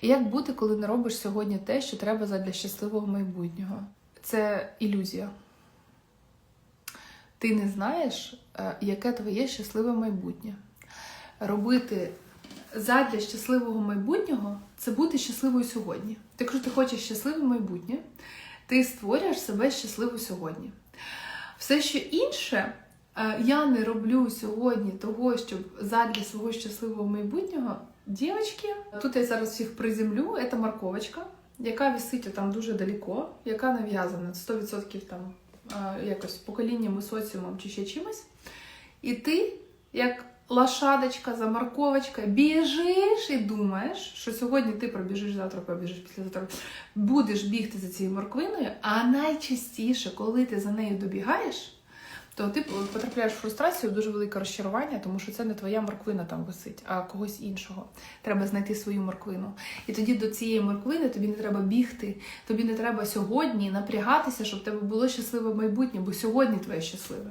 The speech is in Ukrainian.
І як бути, коли не робиш сьогодні те, що треба задля щасливого майбутнього? Це ілюзія. Ти не знаєш, е, яке твоє щасливе майбутнє. Робити задля щасливого майбутнього це бути щасливою сьогодні. Якщо ти хочеш щасливе майбутнє, ти створюєш себе щасливо сьогодні. Все, що інше, е, я не роблю сьогодні того, щоб задля свого щасливого майбутнього. Дівчатки, тут я зараз всіх приземлю, це морковочка, яка висить там дуже далеко, яка нав'язана 100% там е, якось поколіннями, соціумом чи ще чимось. І ти, як лошадочка за морковочкою, біжиш і думаєш, що сьогодні ти пробіжиш, завтра пробіжиш, післязавтра будеш бігти за цією морквиною, а найчастіше, коли ти за нею добігаєш, то ти потрапляєш в фрустрацію, дуже велике розчарування, тому що це не твоя морквина там висить, а когось іншого. Треба знайти свою морквину. І тоді до цієї морквини тобі не треба бігти, тобі не треба сьогодні напрягатися, щоб тебе було щасливе майбутнє, бо сьогодні твоє щасливе.